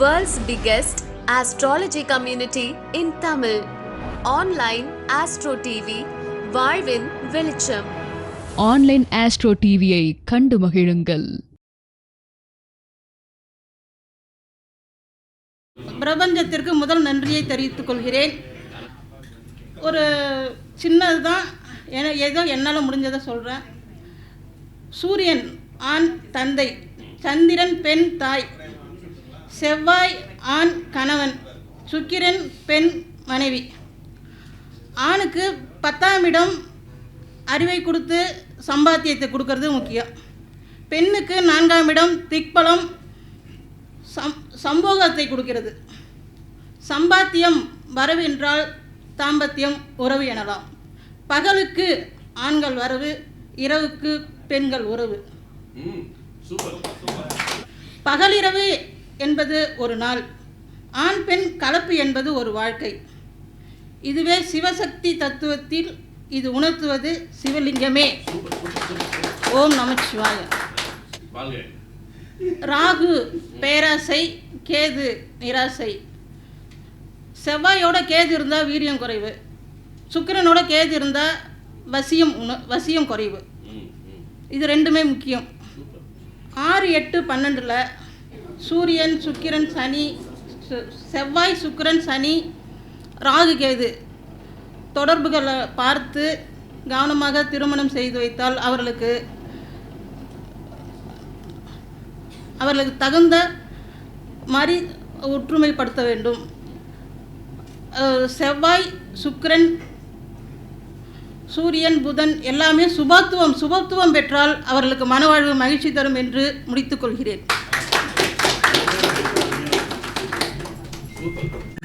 World's biggest astrology community in Tamil. Online Astro TV, வாழ்வின் வெளிச்சம். Online astro டிவியை கண்டு மகிழுங்கள். பிரபஞ்சத்திற்கு முதல் நன்றியை தெரிவித்துக் கொள்கிறேன். ஒரு சின்னது தான் என ஏதோ என்னால் முடிஞ்சதை சொல்கிறேன் சூரியன் ஆண் தந்தை சந்திரன் பெண் தாய் செவ்வாய் ஆண் கணவன் சுக்கிரன் பெண் மனைவி. ஆணுக்கு பத்தாம் இடம் அறிவை கொடுத்து சம்பாத்தியத்தை கொடுக்கறது முக்கியம். பெண்ணுக்கு நான்காம் இடம் திக்பலம் சம் சம்போகத்தை கொடுக்கிறது. சம்பாத்தியம் வரவு என்றால் தாம்பத்தியம் உறவு எனலாம். பகலுக்கு ஆண்கள் வரவு இரவுக்கு பெண்கள் உறவு. பகலிரவு என்பது ஒரு நாள். ஆண் பெண் கலப்பு என்பது ஒரு வாழ்க்கை. இதுவே சிவசக்தி தத்துவத்தில் இது உணர்த்துவது சிவலிங்கமே. ஓம் நமச்சிவாய ராகு பேராசை கேது நிராசை. செவ்வாயோட கேது இருந்தால் வீரியம் குறைவு. சுக்கிரனோட கேது இருந்தால் வசியம் உண வசியம் குறைவு. இது ரெண்டுமே முக்கியம். ஆறு எட்டு பன்னெண்டில் சூரியன் சுக்கிரன் சனி செவ்வாய் சுக்கிரன் சனி ராகு கேது. தொடர்புகளை பார்த்து கவனமாக திருமணம் செய்து வைத்தால் அவர்களுக்கு அவர்களுக்கு தகுந்த மாதிரி ஒற்றுமைப்படுத்த வேண்டும். செவ்வாய் சுக்கிரன் சூரியன் புதன் எல்லாமே சுபத்துவம் சுபத்துவம் பெற்றால் அவர்களுக்கு மனவாழ்வு மகிழ்ச்சி தரும் என்று முடித்துக் Thank you.